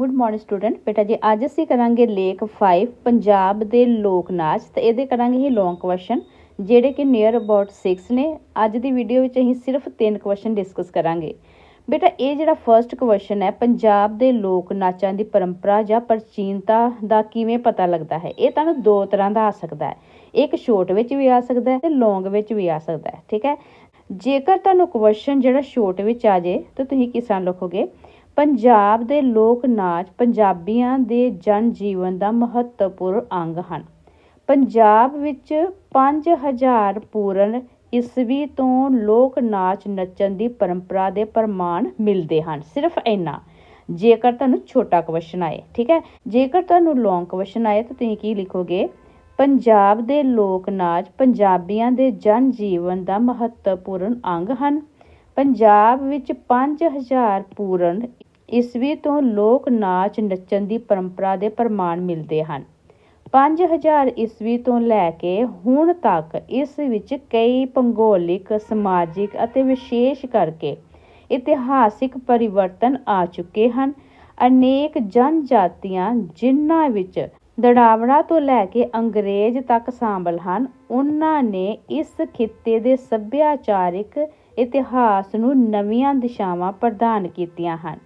Good morning student ਬੇਟਾ ਜੀ, ਅੱਜ ਅਸੀਂ ਕਰਾਂਗੇ ਲੇਖ 5 ਪੰਜਾਬ ਦੇ ਲੋਕ ਨਾਚ। ਤੇ ਇਹਦੇ ਕਰਾਂਗੇ ਹੀ ਲੌਂਗ ਕੁਐਸਚਨ ਜਿਹੜੇ ਕਿ ਨੀਅਰ ਅਬਾਊਟ 6 ਨੇ। ਅੱਜ ਦੀ ਵੀਡੀਓ ਵਿੱਚ ਅਸੀਂ ਸਿਰਫ ਤਿੰਨ ਕੁਐਸਚਨ ਡਿਸਕਸ ਕਰਾਂਗੇ। ਬੇਟਾ, ਇਹ ਜਿਹੜਾ ਫਰਸਟ ਕੁਐਸਚਨ ਹੈ, ਪੰਜਾਬ ਦੇ ਲੋਕ ਨਾਚਾਂ ਦੀ ਪਰੰਪਰਾ ਜਾਂ ਪ੍ਰਾਚੀਨਤਾ ਦਾ ਕਿਵੇਂ ਪਤਾ ਲੱਗਦਾ ਹੈ? ਇਹ ਤੁਹਾਨੂੰ ਦੋ ਤਰ੍ਹਾਂ ਦਾ ਆ ਸਕਦਾ ਹੈ। ਇੱਕ ਸ਼ੋਰਟ ਵਿੱਚ ਵੀ ਆ ਸਕਦਾ ਹੈ ਤੇ ਲੌਂਗ ਵਿੱਚ ਵੀ ਆ ਸਕਦਾ ਹੈ, ਠੀਕ ਹੈ? ਜੇਕਰ ਤੁਹਾਨੂੰ ਕੁਐਸਚਨ ਜਿਹੜਾ ਸ਼ੋਰਟ ਵਿੱਚ ਆ ਜੇ, ਤਾਂ ਤੁਸੀਂ ਕਿਸ ਤਰ੍ਹਾਂ ਲਿਖੋਗੇ? ਪੰਜਾਬ ਦੇ ਲੋਕ ਨਾਚ ਪੰਜਾਬੀਆਂ ਦੇ ਜਨ ਜੀਵਨ ਦਾ ਮਹੱਤਵਪੂਰਨ ਅੰਗ ਹਨ। ਪੰਜਾਬ ਵਿੱਚ ਪੰਜ ਹਜ਼ਾਰ ਪੂਰਨ ਈਸਵੀ ਤੋਂ ਲੋਕ ਨਾਚ ਨੱਚਣ ਦੀ ਪਰੰਪਰਾ ਦੇ ਪ੍ਰਮਾਣ ਮਿਲਦੇ ਹਨ। ਸਿਰਫ ਇੰਨਾ। ਜੇਕਰ ਤੁਹਾਨੂੰ ਛੋਟਾ ਕੁਐਸਚਨ ਆਏ, ਠੀਕ ਹੈ? ਜੇਕਰ ਤੁਹਾਨੂੰ ਲੌਂਗ ਕੁਐਸਚਨ ਆਏ, ਤਾਂ ਤੁਸੀਂ ਕੀ ਲਿਖੋਗੇ? ਪੰਜਾਬ ਦੇ ਲੋਕ ਨਾਚ ਪੰਜਾਬੀਆਂ ਦੇ ਜਨ ਜੀਵਨ ਦਾ ਮਹੱਤਵਪੂਰਨ ਅੰਗ ਹਨ। ਪੰਜਾਬ ਵਿੱਚ ਪੰਜ ਹਜ਼ਾਰ ਪੂਰਨ ਈਸਵੀ ਤੋਂ ਲੋਕ ਨਾਚ ਨੱਚਣ ਦੀ ਪਰੰਪਰਾ ਦੇ ਪ੍ਰਮਾਣ ਮਿਲਦੇ ਹਨ। ਪੰਜ ਹਜ਼ਾਰ ਈਸਵੀ ਤੋਂ ਲੈ ਕੇ ਹੁਣ ਤੱਕ ਇਸ ਵਿੱਚ ਕਈ ਭੂਗੋਲਿਕ, ਸਮਾਜਿਕ ਅਤੇ ਵਿਸ਼ੇਸ਼ ਕਰਕੇ ਇਤਿਹਾਸਿਕ ਪਰਿਵਰਤਨ ਆ ਚੁੱਕੇ ਹਨ। ਅਨੇਕ ਜਨਜਾਤੀਆਂ ਜਿਨ੍ਹਾਂ ਵਿੱਚ ਦੜਾਵੜਾ ਤੋਂ ਲੈ ਕੇ ਅੰਗਰੇਜ਼ ਤੱਕ ਸ਼ਾਮਲ ਹਨ, ਉਹਨਾਂ ਨੇ ਇਸ ਖਿੱਤੇ ਦੇ ਸੱਭਿਆਚਾਰਿਕ ਇਤਿਹਾਸ ਨੂੰ ਨਵੀਆਂ ਦਿਸ਼ਾਵਾਂ ਪ੍ਰਦਾਨ ਕੀਤੀਆਂ ਹਨ।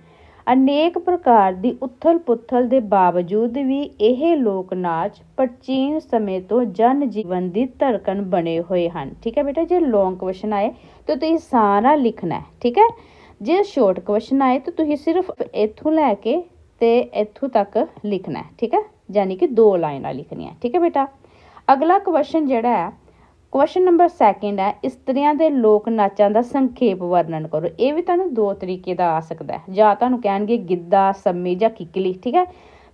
ਅਨੇਕ ਪ੍ਰਕਾਰ ਦੀ ਉਥਲ-ਪੁਥਲ ਦੇ ਬਾਵਜੂਦ ਵੀ ਇਹ ਲੋਕ ਨਾਚ ਪ੍ਰਾਚੀਨ ਸਮੇਂ ਤੋਂ ਜਨ ਜੀਵਨ ਦੀ ਧੜਕਣ ਬਣੇ ਹੋਏ ਹਨ। ਠੀਕ ਹੈ ਬੇਟਾ, ਜੇ ਲੌਂਗ ਕੁਐਸਚਨ ਆਏ ਤਾਂ ਤੁਸੀਂ ਸਾਰਾ ਲਿਖਣਾ ਹੈ, ਠੀਕ ਹੈ? ਜੇ ਸ਼ਾਰਟ ਕੁਐਸਚਨ ਆਏ ਤਾਂ ਤੁਸੀਂ ਸਿਰਫ ਇੱਥੋਂ ਲੈ ਕੇ ਤੇ ਇੱਥੋਂ ਤੱਕ ਲਿਖਣਾ ਹੈ, ਠੀਕ ਹੈ? ਯਾਨੀ ਕਿ ਦੋ ਲਾਈਨਾਂ ਲਿਖਣੀਆਂ, ਠੀਕ ਹੈ ਬੇਟਾ? ਅਗਲਾ ਕੁਐਸਚਨ ਜਿਹੜਾ ਹੈ ਕੁਐਸਚਨ ਨੰਬਰ 2 ਹੈ ਇਸਤਰੀਆਂ ਦੇ ਲੋਕ ਨਾਚਾਂ ਦਾ ਸੰਖੇਪ ਵਰਣਨ ਕਰੋ। ਇਹ ਵੀ ਤੁਹਾਨੂੰ ਦੋ ਤਰੀਕੇ ਦਾ ਆ ਸਕਦਾ ਹੈ। ਜਾਂ ਤੁਹਾਨੂੰ ਕਹਿਣਗੇ ਗਿੱਧਾ, ਸੰਮੀ ਜਾਂ ਕਿੱਕਲੀ, ਠੀਕ ਹੈ?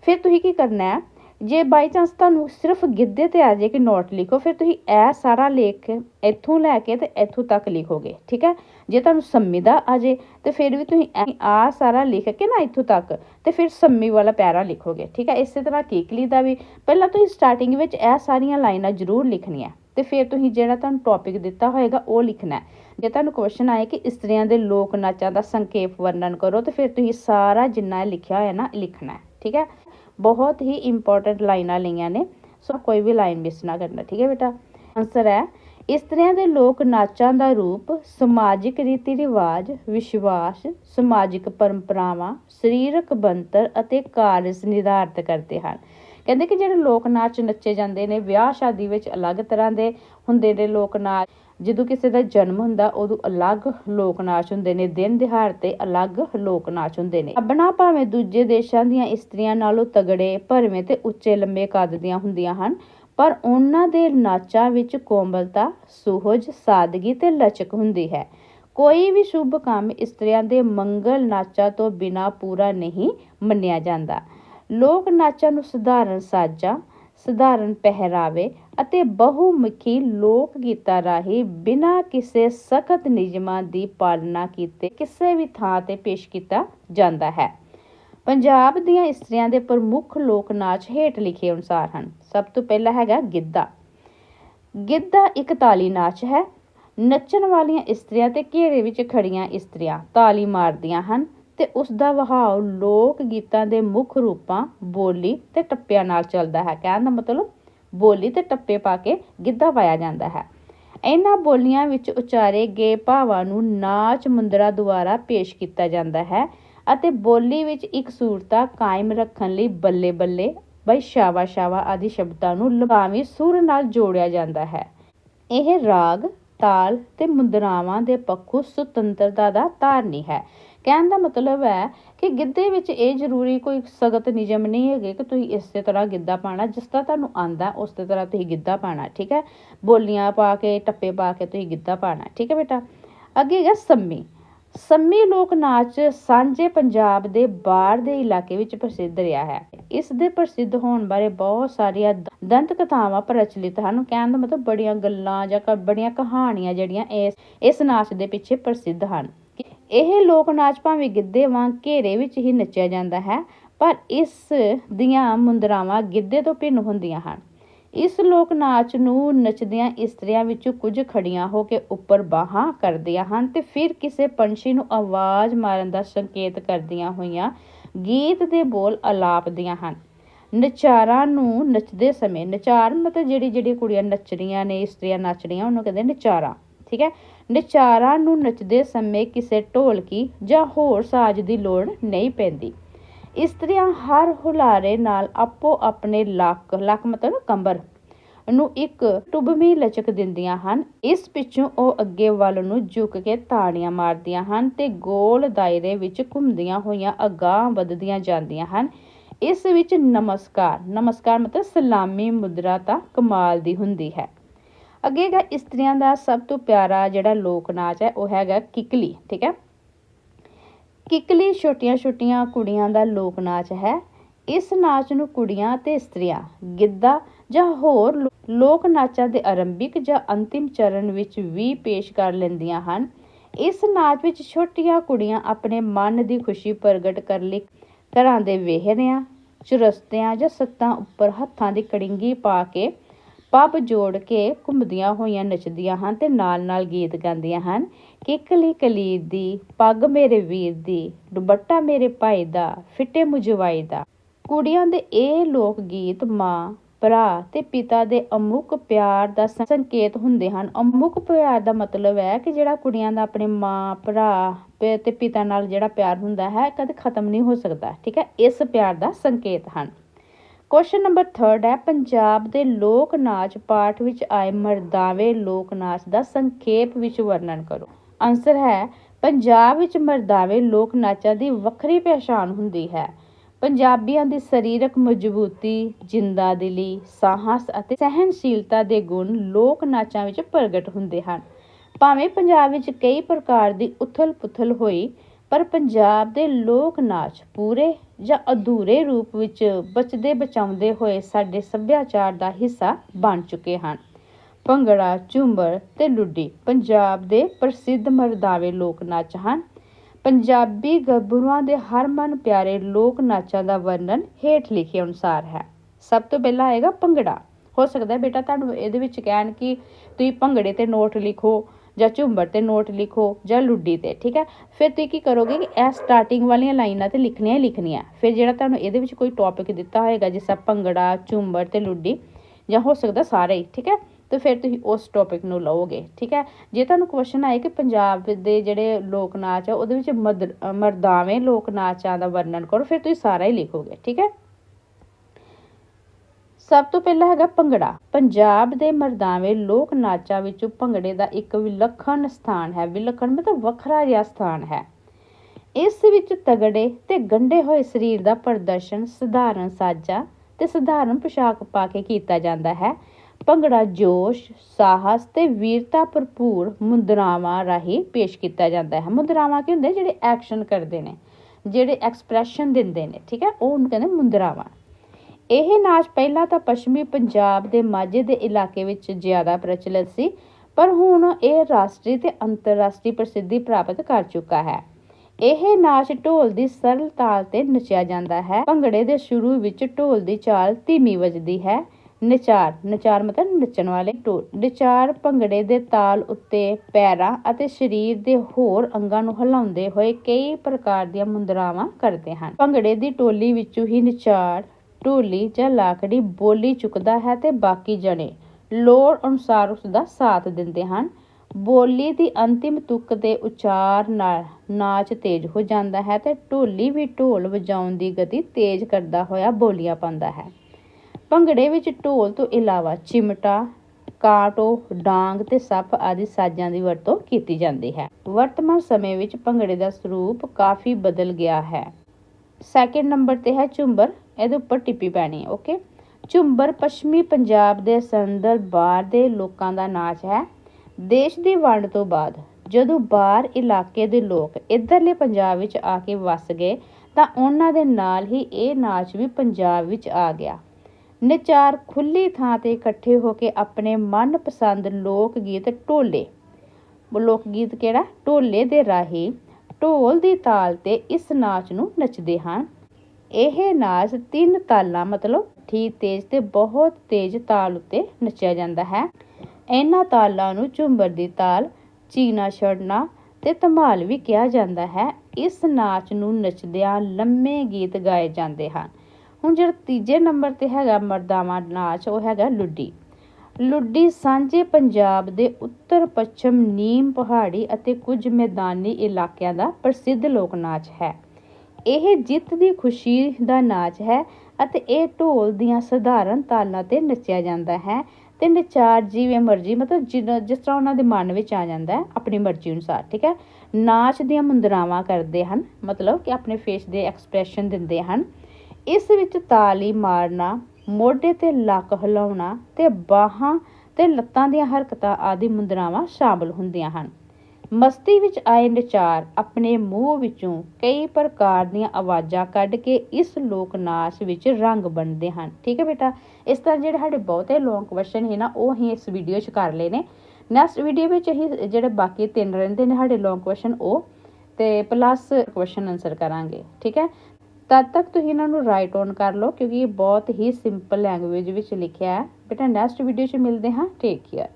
ਫਿਰ ਤੁਸੀਂ ਕੀ ਕਰਨਾ ਹੈ? ਜੇ ਬਾਈ ਚਾਂਸ ਤੁਹਾਨੂੰ ਸਿਰਫ ਗਿੱਧੇ ਤੇ ਆ ਜੇ ਕਿ ਨੋਟ ਲਿਖੋ, ਫਿਰ ਤੁਸੀਂ ਇਹ ਸਾਰਾ ਲੇਖ ਇੱਥੋਂ ਲੈ ਕੇ ਤੇ ਇੱਥੋਂ ਤੱਕ ਲਿਖੋਗੇ, ਠੀਕ ਹੈ? ਜੇ ਤੁਹਾਨੂੰ ਸੰਮੀ ਦਾ ਆ ਜੇ, ਤੇ ਫਿਰ ਵੀ ਤੁਸੀਂ ਆ ਸਾਰਾ ਲਿਖ ਕੇ ਨਾ ਇੱਥੋਂ ਤੱਕ, ਤੇ ਫਿਰ ਸੰਮੀ ਵਾਲਾ ਪੈਰਾ ਲਿਖੋਗੇ, ਠੀਕ ਹੈ? ਇਸੇ ਤਰ੍ਹਾਂ ਕਿਕਲੀ ਦਾ ਵੀ। ਪਹਿਲਾਂ ਤੁਸੀਂ ਸਟਾਰਟਿੰਗ ਵਿੱਚ ਇਹ ਸਾਰੀਆਂ ਲਾਈਨਾਂ ਜ਼ਰੂਰ ਲਿਖਣੀਆਂ। ਤੇ ਫਿਰ ਤੁਸੀਂ ਜਿਹੜਾ ਤੁਹਾਨੂੰ ਟੌਪਿਕ ਦਿੱਤਾ ਹੋਏਗਾ, ਉਹ ਲਿਖਣਾ ਜੇ ਤੁਹਾਨੂੰ ਕੁਐਸਚਨ ਆਏ ਕਿ ਇਸਤਰੀਆਂ ਦੇ ਲੋਕ ਨਾਚਾਂ ਦਾ ਸੰਖੇਪ ਵਰਣਨ ਕਰੋ, ਤੇ ਫਿਰ ਤੁਸੀਂ ਸਾਰਾ ਜਿੰਨਾ ਲਿਖਿਆ ਹੋਇਆ ਨਾ, ਲਿਖਣਾ ਠੀਕ ਹੈ? ਬਹੁਤ ਹੀ ਇੰਪੋਰਟੈਂਟ ਲਾਈਨਾਂ ਲਈਆਂ ਨੇ, ਸੋ ਕੋਈ ਵੀ ਲਾਈਨ ਮਿਸ ਨਾ ਕਰਨਾ, ਠੀਕ ਹੈ ਬੇਟਾ? ਆਨਸਰ ਹੈ, ਇਸਤਰੀਆਂ ਦੇ ਲੋਕ ਨਾਚਾਂ ਦਾ ਰੂਪ, ਸਮਾਜਿਕ ਰੀਤੀ ਰਿਵਾਜ, ਵਿਸ਼ਵਾਸ, ਸਮਾਜਿਕ ਪਰੰਪਰਾਵਾਂ, ਸਰੀਰਕ ਬੰਤਰ ਅਤੇ ਕਾਰਜ ਨਿਰਧਾਰਤ ਕਰਦੇ ਹਨ। ਕਹਿੰਦੇ ਕਿ ਜਿਹੜੇ ਲੋਕ ਨਾਚ ਨੱਚੇ ਜਾਂਦੇ ਨੇ, ਵਿਆਹ ਸ਼ਾਦੀ ਵਿੱਚ ਅਲੱਗ ਤਰ੍ਹਾਂ ਦੇ ਹੁੰਦੇ ਨੇ ਲੋਕ ਨਾਚ। ਜਦੋਂ ਕਿਸੇ ਦਾ ਜਨਮ ਹੁੰਦਾ, ਉਦੋਂ ਅਲੱਗ ਲੋਕ ਨਾਚ ਹੁੰਦੇ ਨੇ। ਦਿਨ ਦਿਹਾੜ ਤੇ ਅਲੱਗ ਲੋਕ ਨਾਚ ਹੁੰਦੇ ਨੇ। ਆਪਣਾ ਭਾਵੇਂ ਦੂਜੇ ਦੇਸ਼ਾਂ ਦੀਆਂ ਇਸਤਰੀਆਂ ਨਾਲੋਂ ਤਗੜੇ, ਭਰਵੇਂ ਤੇ ਉੱਚੇ ਲੰਮੇ ਕੱਦ ਦੀਆਂ ਹੁੰਦੀਆਂ ਹਨ, ਪਰ ਉਹਨਾਂ ਦੇ ਨਾਚਾਂ ਵਿੱਚ ਕੋਮਲਤਾ, ਸੁਹਜ, ਸਾਦਗੀ ਤੇ ਲਚਕ ਹੁੰਦੀ ਹੈ। ਕੋਈ ਵੀ ਸ਼ੁਭ ਕੰਮ ਇਸਤਰੀਆਂ ਦੇ ਮੰਗਲ ਨਾਚਾਂ ਤੋਂ ਬਿਨਾ ਪੂਰਾ ਨਹੀਂ ਮੰਨਿਆ ਜਾਂਦਾ। ਲੋਕ ਨਾਚਾਂ ਨੂੰ ਸਧਾਰਨ ਸਾਜ਼ਾਂ, ਸਧਾਰਨ ਪਹਿਰਾਵੇ ਅਤੇ ਬਹੁਮੁਖੀ ਲੋਕ ਗੀਤਾਂ ਰਾਹੀਂ ਬਿਨਾਂ ਕਿਸੇ ਸਖਤ ਨਿਯਮਾਂ ਦੀ ਪਾਲਣਾ ਕੀਤੇ ਕਿਸੇ ਵੀ ਥਾਂ ਤੇ ਪੇਸ਼ ਕੀਤਾ ਜਾਂਦਾ ਹੈ। ਪੰਜਾਬ ਦੀਆਂ ਇਸਤਰੀਆਂ ਦੇ ਪ੍ਰਮੁੱਖ ਲੋਕ ਨਾਚ ਹੇਠ ਲਿਖੇ ਅਨੁਸਾਰ ਹਨ। ਸਭ ਤੋਂ ਪਹਿਲਾ ਹੈਗਾ ਗਿੱਧਾ। ਗਿੱਧਾ ਇੱਕ ਤਾਲੀ ਨਾਚ ਹੈ। ਨੱਚਣ ਵਾਲੀਆਂ ਇਸਤਰੀਆਂ ਤੇ ਘੇਰੇ ਵਿੱਚ ਖੜੀਆਂ ਇਸਤਰੀਆਂ ਤਾਲੀ ਮਾਰਦੀਆਂ ਹਨ। ਤੇ ਉਸ ਦਾ ਵਹਾਅ ਲੋਕ ਗੀਤਾਂ ਦੇ ਮੁੱਖ ਰੂਪਾਂ ਬੋਲੀ ਅਤੇ ਟੱਪਿਆਂ ਨਾਲ ਚੱਲਦਾ ਹੈ। ਕਹਿਣ ਦਾ ਮਤਲਬ ਬੋਲੀ ਅਤੇ ਟੱਪੇ ਪਾ ਕੇ ਗਿੱਧਾ ਪਾਇਆ ਜਾਂਦਾ ਹੈ। ਇਹਨਾਂ ਬੋਲੀਆਂ ਵਿੱਚ ਉਚਾਰੇ ਗਏ ਭਾਵਾਂ ਨੂੰ ਨਾਚ ਮੁੰਦਰਾ ਦੁਆਰਾ ਪੇਸ਼ ਕੀਤਾ ਜਾਂਦਾ ਹੈ ਅਤੇ ਬੋਲੀ ਵਿੱਚ ਇੱਕ ਸੂਰਤਾ ਕਾਇਮ ਰੱਖਣ ਲਈ ਬੱਲੇ ਬੱਲੇ, ਬਈ ਸ਼ਾਵਾ ਸ਼ਾਵਾ ਆਦਿ ਸ਼ਬਦਾਂ ਨੂੰ ਲਗਾਵੀਂ ਸੁਰ ਨਾਲ ਜੋੜਿਆ ਜਾਂਦਾ ਹੈ। ਇਹ ਰਾਗ ਤਾਲ ਤੇ ਮੁਦਰਾਵਾਂ ਦੇ ਪੱਖੋਂ ਸੁਤੰਤਰਤਾ ਦਾ ਧਾਰਨੀ ਹੈ। ਕਹਿਣ ਦਾ ਮਤਲਬ ਹੈ ਕਿ ਗਿੱਧੇ ਵਿੱਚ ਇਹ ਜ਼ਰੂਰੀ ਕੋਈ ਸਖਤ ਨਿਯਮ ਨਹੀਂ ਹੈਗੇ ਕਿ ਤੁਸੀਂ ਇਸੇ ਤਰ੍ਹਾਂ ਗਿੱਧਾ ਪਾਣਾ ਜਿਸ ਤਰ੍ਹਾਂ ਤੁਹਾਨੂੰ ਆਂਦਾ ਉਸੇ ਤਰ੍ਹਾਂ ਤੁਸੀਂ ਗਿੱਧਾ ਪਾਣਾ ਠੀਕ ਹੈ? ਬੋਲੀਆਂ ਪਾ ਕੇ, ਟੱਪੇ ਪਾ ਕੇ ਤੁਸੀਂ ਗਿੱਧਾ ਪਾਣਾ ਠੀਕ ਹੈ ਬੇਟਾ? ਅੱਗੇ ਹੈਗਾ ਸੰਮੀ। ਸੰਮੀ ਲੋਕ ਨਾਚ ਸਾਂਝੇ ਪੰਜਾਬ ਦੇ ਬਾੜ ਦੇ ਇਲਾਕੇ ਵਿੱਚ ਪ੍ਰਸਿੱਧ ਰਿਹਾ ਹੈ। ਇਸ ਦੇ ਪ੍ਰਸਿੱਧ ਹੋਣ ਬਾਰੇ ਬਹੁਤ ਸਾਰੀਆਂ ਦੰਤ ਕਥਾਵਾਂ ਪ੍ਰਚਲਿਤ ਹਨ। ਕਹਿਣ ਦਾ ਮਤਲਬ ਬੜੀਆਂ ਗੱਲਾਂ ਜਾਂ ਬੜੀਆਂ ਕਹਾਣੀਆਂ ਜਿਹੜੀਆਂ ਇਸ ਇਸ ਨਾਚ ਦੇ ਪਿੱਛੇ ਪ੍ਰਸਿੱਧ ਹਨ। ਇਹ ਲੋਕ ਨਾਚ ਭਾਵੇਂ ਗਿੱਧੇ ਵਾਂਗ ਘੇਰੇ ਵਿੱਚ ਹੀ ਨੱਚਿਆ ਜਾਂਦਾ ਹੈ, ਪਰ ਇਸ ਦੀਆਂ ਮੁੰਦਰਾਵਾਂ ਗਿੱਧੇ ਤੋਂ ਭਿੰਨ ਹੁੰਦੀਆਂ ਹਨ। ਇਸ ਲੋਕ ਨਾਚ ਨੂੰ ਨੱਚਦਿਆਂ ਇਸਤਰੀਆਂ ਵਿੱਚੋਂ ਕੁਝ ਖੜੀਆਂ ਹੋ ਕੇ ਉੱਪਰ ਬਾਹਾਂ ਕਰਦੀਆਂ ਹਨ ਤੇ ਫਿਰ ਕਿਸੇ ਪੰਛੀ ਨੂੰ ਆਵਾਜ਼ ਮਾਰਨ ਦਾ ਸੰਕੇਤ ਕਰਦੀਆਂ ਹੋਈਆਂ ਗੀਤ ਦੇ ਬੋਲ ਅਲਾਪਦੀਆਂ ਹਨ। ਨਚਾਰਾਂ ਨੂੰ ਨੱਚਦੇ ਸਮੇਂ ਨਚਾਰ ਮਤਲਬ ਜਿਹੜੀ ਜਿਹੜੀ ਕੁੜੀਆਂ ਨੱਚ ਰਹੀਆਂ ਨੇ, ਇਸਤਰੀਆਂ ਨੱਚ ਰਹੀਆਂ ਉਹਨੂੰ ਕਹਿੰਦੇ ਨਚਾਰਾਂ, ਠੀਕ ਹੈ? ਨਚਾਰਾਂ ਨੂੰ ਨੱਚਦੇ ਸਮੇਂ ਕਿਸੇ ਢੋਲਕੀ ਜਾਂ ਹੋਰ ਸਾਜ਼ ਦੀ ਲੋੜ ਨਹੀਂ ਪੈਂਦੀ। ਇਸਤਰੀਆਂ ਹਰ ਹੁਲਾਰੇ ਨਾਲ ਆਪੋ ਆਪਣੇ ਲੱਕ ਲੱਕ ਮਤਲਬ ਕੰਬਰ ਨੂੰ ਇੱਕ ਟੁਬਮੀ ਲਚਕ ਦਿੰਦੀਆਂ ਹਨ। ਇਸ ਪਿੱਛੋਂ ਉਹ ਅੱਗੇ ਵੱਲ ਨੂੰ ਝੁਕ ਕੇ ਤਾੜੀਆਂ ਮਾਰਦੀਆਂ ਹਨ ਤੇ ਗੋਲ ਦਾਇਰੇ ਵਿੱਚ ਘੁੰਮਦੀਆਂ ਹੋਈਆਂ ਅਗਾਹ ਵੱਧਦੀਆਂ ਜਾਂਦੀਆਂ ਹਨ। ਇਸ ਵਿੱਚ ਨਮਸਕਾਰ ਨਮਸਕਾਰ ਮਤਲਬ ਸਲਾਮੀ ਮੁਦਰਾ ਤਾਂ ਕਮਾਲ ਦੀ ਹੁੰਦੀ ਹੈ। ਅੱਗੇ ਅੱਗੇਗਾ ਇਸਤਰੀਆਂ ਦਾ ਸਭ ਤੋਂ ਪਿਆਰਾ ਜਿਹੜਾ ਲੋਕ ਨਾਚ ਹੈ, ਉਹ ਹੈਗਾ ਕਿਕਲੀ, ਠੀਕ ਹੈ? ਕਿਕਲੀ ਛੋਟੀਆਂ-ਛੋਟੀਆਂ ਕੁੜੀਆਂ ਦਾ ਲੋਕ ਨਾਚ ਹੈ। ਇਸ ਨਾਚ ਨੂੰ ਕੁੜੀਆਂ ਅਤੇ ਇਸਤਰੀਆਂ, ਗਿੱਧਾ ਜਾਂ ਹੋਰ ਲੋਕ ਨਾਚਾਂ ਦੇ ਆਰੰਭਿਕ ਜਾਂ ਅੰਤਿਮ ਚਰਨ ਵਿੱਚ ਵੀ ਪੇਸ਼ ਕਰ ਲੈਂਦੀਆਂ ਹਨ। ਇਸ ਨਾਚ ਵਿੱਚ ਛੋਟੀਆਂ ਕੁੜੀਆਂ ਆਪਣੇ ਮਨ ਦੀ ਖੁਸ਼ੀ ਪ੍ਰਗਟ ਕਰਨ ਲਈ ਘਰਾਂ ਦੇ ਵਿਹੜਿਆਂ, ਚੁਰਸਤਿਆਂ ਜਾਂ ਸੱਤਾਂ ਉੱਪਰ ਹੱਥਾਂ ਦੀ ਕੜਿੰਗੀ ਪਾ ਕੇ ਪੱਬ ਜੋੜ ਕੇ ਘੁੰਮਦੀਆਂ ਹੋਈਆਂ ਨੱਚਦੀਆਂ ਹਨ ਤੇ ਨਾਲ-ਨਾਲ ਗੀਤ ਗਾਉਂਦੀਆਂ ਹਨ। ਕਿਕਲੀ ਕਲੀਰ ਦੀ, ਪੱਗ ਮੇਰੇ ਵੀਰ ਦੀ, ਦੁਪੱਟਾ ਮੇਰੇ ਭਾਈ ਦਾ, ਫਿੱਟੇ ਮੁਜਵਾਈ ਦਾ। ਕੁੜੀਆਂ ਦੇ ਇਹ ਲੋਕ ਗੀਤ ਮਾਂ, ਭਰਾ ਤੇ ਪਿਤਾ ਦੇ ਅਮੁੱਕ ਪਿਆਰ ਦਾ ਸੰਕੇਤ ਹੁੰਦੇ ਹਨ। ਅਮੁੱਕ ਪਿਆਰ ਦਾ ਮਤਲਬ ਹੈ ਕਿ ਜਿਹੜਾ ਕੁੜੀਆਂ ਦਾ ਆਪਣੇ ਮਾਂ, ਭਰਾ ਤੇ ਪਿਤਾ ਨਾਲ ਜਿਹੜਾ ਪਿਆਰ ਹੁੰਦਾ ਹੈ ਕਦੇ ਖਤਮ ਨਹੀਂ ਹੋ ਸਕਦਾ, ਠੀਕ ਹੈ? ਇਸ ਪਿਆਰ ਦਾ ਸੰਕੇਤ ਹਨ। ਕੁਐਸਚਨ ਨੰਬਰ 3 ਹੈ, ਪੰਜਾਬ ਦੇ ਲੋਕ ਨਾਚ ਪਾਠ ਵਿੱਚ ਆਏ ਮਰਦਾਵੇ ਲੋਕ ਨਾਚ ਦਾ ਸੰਖੇਪ ਵਿੱਚ ਵਰਣਨ ਕਰੋ। ਆਨਸਰ ਹੈ, ਪੰਜਾਬ ਵਿੱਚ ਮਰਦਾਵੇ ਲੋਕ ਨਾਚਾਂ ਦੀ ਵੱਖਰੀ ਪਛਾਣ ਹੁੰਦੀ ਹੈ। ਪੰਜਾਬੀਆਂ ਦੀ ਸਰੀਰਕ ਮਜ਼ਬੂਤੀ, ਜਿੰਦਾ ਦਿਲੀ, ਸਾਹਸ ਅਤੇ ਸਹਿਨਸ਼ੀਲਤਾ ਦੇ ਗੁਣ ਲੋਕ ਨਾਚਾਂ ਵਿੱਚ ਪ੍ਰਗਟ ਹੁੰਦੇ ਹਨ। ਭਾਵੇਂ ਪੰਜਾਬ ਵਿੱਚ ਕਈ ਪ੍ਰਕਾਰ ਦੀ ਉਥਲ-ਪੁਥਲ ਹੋਈ, ਪਰ ਪੰਜਾਬ ਦੇ ਲੋਕ ਨਾਚ ਪੂਰੇ ਜਾਂ ਅਧੂਰੇ ਰੂਪ ਵਿੱਚ ਬਚਦੇ ਬਚਾਉਂਦੇ ਹੋਏ ਸਾਡੇ ਸੱਭਿਆਚਾਰ ਦਾ ਹਿੱਸਾ ਬਣ ਚੁੱਕੇ ਹਨ। ਭੰਗੜਾ ਝੂੰਬਰ ਅਤੇ ਲੁੱਡੀ। ਪੰਜਾਬ ਦੇ ਪ੍ਰਸਿੱਧ ਮਰਦਾਵੇ ਲੋਕ ਨਾਚ ਹਨ। ਪੰਜਾਬੀ ਗੱਭਰੂਆਂ ਦੇ ਹਰਮਨ ਪਿਆਰੇ ਲੋਕ ਨਾਚਾਂ ਦਾ ਵਰਣਨ ਹੇਠ ਲਿਖੇ ਅਨੁਸਾਰ ਹੈ। ਸਭ ਤੋਂ ਪਹਿਲਾਂ ਆਏਗਾ ਭੰਗੜਾ। ਹੋ ਸਕਦਾ ਬੇਟਾ ਤੁਹਾਨੂੰ ਇਹਦੇ ਵਿੱਚ ਕਹਿਣ ਕਿ ਤੁਸੀਂ ਭੰਗੜੇ ਤੇ ਨੋਟ ਲਿਖੋ ਜਾਂ ਝੁੰਬਰ ਤੇ ਨੋਟ ਲਿਖੋ ਜਾਂ ਲੁੱਡੀ ਤੇ, ਠੀਕ ਹੈ? ਫਿਰ ਤੁਸੀਂ ਕੀ ਕਰੋਗੇ ਕਿ ਇਹ ਸਟਾਰਟਿੰਗ ਵਾਲੀਆਂ ਲਾਈਨਾਂ ਤੇ ਲਿਖਣੀਆਂ ਹੀ ਲਿਖਣੀਆਂ। ਫਿਰ ਜਿਹੜਾ ਤੁਹਾਨੂੰ ਇਹਦੇ ਵਿੱਚ ਕੋਈ ਟੌਪਿਕ ਦਿੱਤਾ ਹੋਏਗਾ, ਜਿਸ ਤਰ੍ਹਾਂ ਭੰਗੜਾ ਝੁੰਬਰ ਤੇ ਲੁੱਡੀ ਜਾਂ ਹੋ ਸਕਦਾ ਸਾਰੇ ਹੀ, ਠੀਕ ਹੈ? ਤੇ ਫਿਰ ਤੁਸੀਂ ਉਸ ਟੌਪਿਕ ਨੂੰ ਲਓਗੇ, ਠੀਕ ਹੈ? ਜੇ ਤੁਹਾਨੂੰ ਕੁਐਸਚਨ ਆਏ ਕਿ ਪੰਜਾਬ ਦੇ ਜਿਹੜੇ ਲੋਕ ਨਾਚ ਆ, ਉਹਦੇ ਵਿੱਚ ਮਰਦਾਵੇਂ ਲੋਕ ਨਾਚਾਂ ਦਾ ਵਰਣਨ ਕਰੋ, ਫਿਰ ਤੁਸੀਂ ਸਾਰਾ ਹੀ ਲਿਖੋਗੇ, ਠੀਕ ਹੈ? ਸਭ ਤੋਂ ਪਹਿਲਾਂ ਹੈਗਾ ਭੰਗੜਾ। ਪੰਜਾਬ ਦੇ ਮਰਦਾਵੇਂ ਲੋਕ ਨਾਚਾਂ ਵਿੱਚ ਭੰਗੜੇ ਦਾ ਇੱਕ ਵਿਲੱਖਣ ਸਥਾਨ ਹੈ, ਵਿਲੱਖਣ ਮਤਲਬ ਵੱਖਰਾ ਜਿਹਾ ਸਥਾਨ ਹੈ। ਇਸ ਵਿੱਚ ਤਗੜੇ ਤੇ ਗੰਢੇ ਹੋਏ ਸਰੀਰ ਦਾ ਪ੍ਰਦਰਸ਼ਨ, ਸਧਾਰਨ ਸਾਜ਼ਾਂ ਤੇ ਸਧਾਰਨ ਪੋਸ਼ਾਕ ਪਾ ਕੇ ਕੀਤਾ ਜਾਂਦਾ ਹੈ। ਭੰਗੜਾ, ਜੋਸ਼, ਸਾਹਸ ਅਤੇ ਵੀਰਤਾ ਭਰਪੂਰ ਮੁਦਰਾਵਾਂ ਰਾਹੀਂ ਪੇਸ਼ ਕੀਤਾ ਜਾਂਦਾ ਹੈ। ਮੁਦਰਾਵਾਂ ਕੀ ਹੁੰਦੇ ਜਿਹੜੇ ਐਕਸ਼ਨ ਕਰਦੇ ਨੇ, ਜਿਹੜੇ ਐਕਸਪ੍ਰੈਸ਼ਨ ਦਿੰਦੇ ਨੇ, ਠੀਕ ਹੈ? ਉਹ ਉਹਨੂੰ ਕਹਿੰਦੇ ਮੁਦਰਾਵਾਂ। ਇਹ ਨਾਚ ਪਹਿਲਾਂ ਤਾਂ ਪੱਛਮੀ ਪੰਜਾਬ ਦੇ ਮਾਝੇ ਦੇ ਇਲਾਕੇ ਵਿੱਚ ਜ਼ਿਆਦਾ ਪ੍ਰਚਲਿਤ ਸੀ, ਪਰ ਹੁਣ ਇਹ ਰਾਸ਼ਟਰੀ ਤੇ ਅੰਤਰਰਾਸ਼ਟਰੀ ਪ੍ਰਸਿੱਧੀ ਪ੍ਰਾਪਤ ਕਰ ਚੁੱਕਾ ਹੈ। ਇਹ ਨਾਚ ਢੋਲ ਦੀ ਸਰਲ ਤਾਲ ਤੇ ਨੱਚਿਆ ਜਾਂਦਾ ਹੈ। ਭੰਗੜੇ ਦੇ ਸ਼ੁਰੂ ਵਿੱਚ ਢੋਲ ਦੀ ਚਾਲ ਧੀਮੀ ਵੱਜਦੀ ਹੈ। ਨਚਾਰ ਨਚਾਰ ਮਤਲਬ ਨੱਚਣ ਵਾਲੇ ਨਚਾਰ ਭੰਗੜੇ ਦੇ ਤਾਲ ਉੱਤੇ ਪੈਰਾਂ ਅਤੇ ਸਰੀਰ ਦੇ ਹੋਰ ਅੰਗਾਂ ਨੂੰ ਹਿਲਾਉਂਦੇ ਹੋਏ ਕਈ ਪ੍ਰਕਾਰ ਦੀਆਂ ਮੁੰਦਰਾਵਾਂ ਕਰਦੇ ਹਨ। ਭੰਗੜੇ ਦੀ ਟੋਲੀ ਵਿੱਚੋਂ ਹੀ ਨਚਾਰ, ਢੋਲੀ ਜਾਂ ਲਾਕੜੀ ਬੋਲੀ ਚੁੱਕਦਾ ਹੈ ਤੇ ਬਾਕੀ ਜਣੇ ਲੋੜ ਅਨੁਸਾਰ ਉਸ ਦਾ ਸਾਥ ਦਿੰਦੇ ਹਨ। ਬੋਲੀ ਦੀ ਅੰਤਿਮ ਤੁਕ ਦੇ ਉਚਾਰ ਨਾਲ ਨਾਚ ਤੇਜ਼ ਹੋ ਜਾਂਦਾ ਹੈ ਤੇ ਢੋਲੀ ਵੀ ਢੋਲ ਵਜਾਉਣ ਦੀ ਗਤੀ ਤੇਜ਼ ਕਰਦਾ ਹੋਇਆ ਬੋਲੀਆਂ ਪਾਉਂਦਾ ਹੈ। ਭੰਗੜੇ ਵਿੱਚ ਢੋਲ ਤੋਂ ਇਲਾਵਾ ਚਿਮਟਾ, ਕਾਟੋ, ਡਾਂਗ ਤੇ ਸੱਪ ਆਦਿ ਸਾਜ਼ਾਂ ਦੀ ਵਰਤੋਂ ਕੀਤੀ ਜਾਂਦੀ ਹੈ। ਵਰਤਮਾਨ ਸਮੇਂ ਵਿੱਚ ਭੰਗੜੇ ਦਾ ਸਰੂਪ ਕਾਫੀ ਬਦਲ ਗਿਆ ਹੈ। ਸੈਕਿੰਡ ਨੰਬਰ ਤੇ ਹੈ ਝੁੰਬਰ। ਇਹਦੇ ਉੱਪਰ ਟਿੱਪੀ ਪੈਣੀ ਹੈ ਓਕੇ ਝੁੰਬਰ ਪੱਛਮੀ ਪੰਜਾਬ ਦੇ ਸੰਦਰ ਬਾਰ ਦੇ ਲੋਕਾਂ ਦਾ ਨਾਚ ਹੈ। ਦੇਸ਼ ਦੀ ਵੰਡ ਤੋਂ ਬਾਅਦ ਜਦੋਂ ਬਾਹਰ ਇਲਾਕੇ ਦੇ ਲੋਕ ਇਧਰਲੇ ਪੰਜਾਬ ਵਿੱਚ ਆ ਕੇ ਵਸ ਗਏ ਤਾਂ ਉਹਨਾਂ ਦੇ ਨਾਲ ਹੀ ਇਹ ਨਾਚ ਵੀ ਪੰਜਾਬ ਵਿੱਚ ਆ ਗਿਆ। ਨਚਾਰ ਖੁੱਲੀ ਥਾਂ ਤੇ ਇਕੱਠੇ ਹੋ ਕੇ ਆਪਣੇ ਮਨਪਸੰਦ ਲੋਕ ਗੀਤ ਢੋਲੇ। ਲੋਕ ਗੀਤ ਕਿਹੜਾ? ਢੋਲੇ ਦੇ ਰਾਹੀਂ ਢੋਲ ਦੀ ਤਾਲ ਤੇ ਇਸ ਨਾਚ ਨੂੰ ਨੱਚਦੇ ਹਨ। ਇਹ ਨਾਚ ਤਿੰਨ ਤਾਲਾਂ ਮਤਲਬ ਠੀਕ ਤੇਜ਼ ਤੇ ਬਹੁਤ ਤੇਜ਼ ਤਾਲ ਉੱਤੇ ਨੱਚਿਆ ਜਾਂਦਾ ਹੈ। ਇਹਨਾਂ ਤਾਲਾਂ ਨੂੰ ਝੁੰਬਰ ਦੀ ਤਾਲ, ਚੀਨਾ ਛੜਨਾ ਤੇ ਧਮਾਲ ਵੀ ਕਿਹਾ ਜਾਂਦਾ ਹੈ। ਇਸ ਨਾਚ ਨੂੰ ਨੱਚਦਿਆਂ ਲੰਮੇ ਗੀਤ ਗਾਏ ਜਾਂਦੇ ਹਨ। ਹੁਣ ਜਿਹੜਾ ਤੀਜੇ ਨੰਬਰ ਤੇ ਹੈਗਾ ਮਰਦਾਵਾਂ ਨਾਚ, ਉਹ ਹੈਗਾ ਲੁੱਡੀ। ਲੁੱਡੀ ਸਾਂਝੇ ਪੰਜਾਬ ਦੇ ਉੱਤਰ ਪੱਛਮ ਨੀਮ ਪਹਾੜੀ ਅਤੇ ਕੁਝ ਮੈਦਾਨੀ ਇਲਾਕਿਆਂ ਦਾ ਪ੍ਰਸਿੱਧ ਲੋਕ ਨਾਚ ਹੈ। ਇਹ ਜਿੱਤ ਦੀ ਖੁਸ਼ੀ ਦਾ ਨਾਚ ਹੈ ਅਤੇ ਇਹ ਢੋਲ ਦੀਆਂ ਸਧਾਰਨ ਤਾਲਾਂ ਤੇ ਨੱਚਿਆ ਜਾਂਦਾ ਹੈ ਤੇ ਨਚਾਰ ਜਿਵੇਂ ਮਰਜ਼ੀ, ਮਤਲਬ ਜਿਨ- ਜਿਸ ਤਰ੍ਹਾਂ ਉਹਨਾਂ ਦੇ ਮਨ ਵਿੱਚ ਆ ਜਾਂਦਾ ਹੈ, ਆਪਣੀ ਮਰਜ਼ੀ ਅਨੁਸਾਰ, ਠੀਕ ਹੈ? ਨਾਚ ਦੀਆਂ ਮੁੰਦਰਾਵਾਂ ਕਰਦੇ ਹਨ, ਮਤਲਬ ਕਿ ਆਪਣੇ ਫੇਸ ਦੇ ਐਕਸਪ੍ਰੈਸ਼ਨ ਦਿੰਦੇ ਹਨ। ਇਸ ਵਿੱਚ ਤਾਲੀ ਮਾਰਨਾ, ਮੋਢੇ ਤੇ ਲੱਕ ਹਿਲਾਉਣਾ ਤੇ ਬਾਹਾਂ ਤੇ ਲੱਤਾਂ ਦੀਆਂ ਹਰਕਤਾਂ ਆਦਿ ਮੁੰਦਰਾਵਾਂ ਸ਼ਾਮਲ ਹੁੰਦੀਆਂ ਹਨ। ਮਸਤੀ ਵਿੱਚ ਆਏ ਨਚਾਰ ਆਪਣੇ ਮੂੰਹ ਵਿੱਚੋਂ ਕਈ ਪ੍ਰਕਾਰ ਦੀਆਂ ਆਵਾਜ਼ਾਂ ਕੱਢ ਕੇ ਇਸ ਲੋਕ ਨਾਚ ਵਿੱਚ ਰੰਗ ਬਣਦੇ ਹਨ। ਠੀਕ ਹੈ ਬੇਟਾ? ਇਸ ਤਰ੍ਹਾਂ ਜਿਹੜੇ ਸਾਡੇ ਬਹੁਤੇ ਲੌਂਗ ਕੁਐਸਚਨ ਹੈ ਨਾ, ਉਹ ਅਸੀਂ ਇਸ ਵੀਡੀਓ 'ਚ ਕਰ ਲਏ ਨੇ। ਨੈਕਸਟ ਵੀਡੀਓ ਵਿੱਚ ਅਸੀਂ ਜਿਹੜੇ ਬਾਕੀ ਤਿੰਨ ਰਹਿੰਦੇ ਨੇ ਸਾਡੇ ਲੌਂਗ ਕੁਐਸਚਨ ਉਹ ਤੇ ਪਲੱਸ ਕੁਐਸਚਨ ਆਨਸਰ ਕਰਾਂਗੇ। ਠੀਕ ਹੈ? ਤਦ ਤੱਕ ਤੁਸੀਂ ਇਹਨਾਂ ਨੂੰ ਰਾਈਟ ਔਨ ਕਰ ਲਓ, ਕਿਉਂਕਿ ਇਹ ਬਹੁਤ ਹੀ ਸਿੰਪਲ ਲੈਂਗੁਏਜ ਵਿੱਚ ਲਿਖਿਆ ਹੈ। ਬੇਟਾ ਨੈਕਸਟ ਵੀਡੀਓ 'ਚ ਮਿਲਦੇ ਹਾਂ। Take care